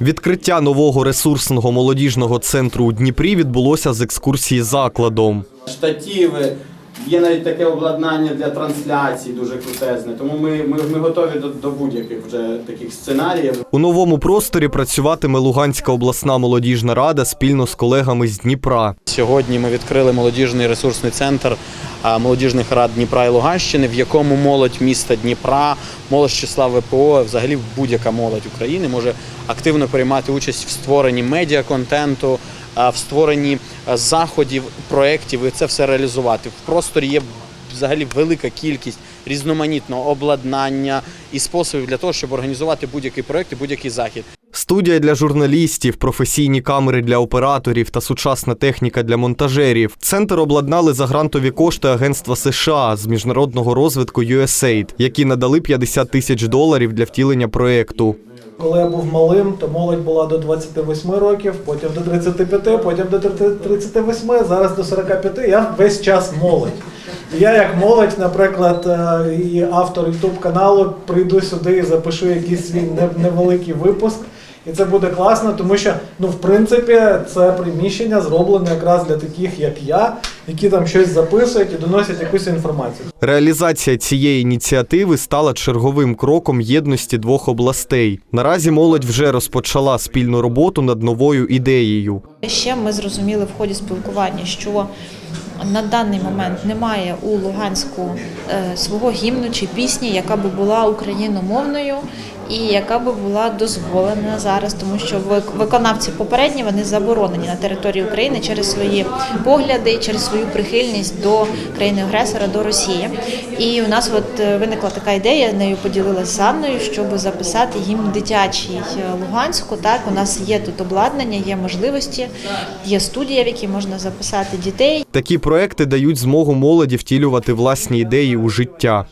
Відкриття нового ресурсного молодіжного центру у Дніпрі відбулося з екскурсії закладом. штативи. Є навіть таке обладнання для трансляцій дуже крутезне. Тому ми, ми, ми готові до, до будь-яких вже таких сценаріїв. У новому просторі працюватиме Луганська обласна молодіжна рада спільно з колегами з Дніпра. Сьогодні ми відкрили молодіжний ресурсний центр молодіжних рад Дніпра і Луганщини, в якому молодь міста Дніпра, молодь з числа ВПО, взагалі будь-яка молодь України може активно приймати участь в створенні медіаконтенту, в створенні заходів, проєктів і це все реалізувати. В просторі є взагалі велика кількість різноманітного обладнання і способів для того, щоб організувати будь-який проєкт і будь-який захід. Студія для журналістів, професійні камери для операторів та сучасна техніка для монтажерів. Центр обладнали за грантові кошти Агентства США з міжнародного розвитку USAID, які надали 50 тисяч доларів для втілення проєкту. Коли я був малим, то молодь була до 28 років, потім до 35, потім до 38, зараз до 45. Я весь час молодь. Я як молодь, наприклад, е, і автор YouTube каналу, прийду сюди і запишу якийсь свій невеликий випуск. І це буде класно, тому що ну в принципі це приміщення зроблене якраз для таких, як я, які там щось записують і доносять якусь інформацію. Реалізація цієї ініціативи стала черговим кроком єдності двох областей. Наразі молодь вже розпочала спільну роботу над новою ідеєю. Ще ми зрозуміли в ході спілкування, що на даний момент немає у Луганську е, свого гімну чи пісні, яка би була україномовною і яка би була дозволена зараз, тому що вик- виконавці попередні вони заборонені на території України через свої погляди, через свою прихильність до країни-агресора, до Росії. І у нас от е, виникла така ідея, нею поділилася з Анною, щоб записати гімн дитячий е, Луганську. Так, у нас є тут обладнання, є можливості, є студія, в якій можна записати дітей. Такі проекти дають змогу молоді втілювати власні ідеї у життя.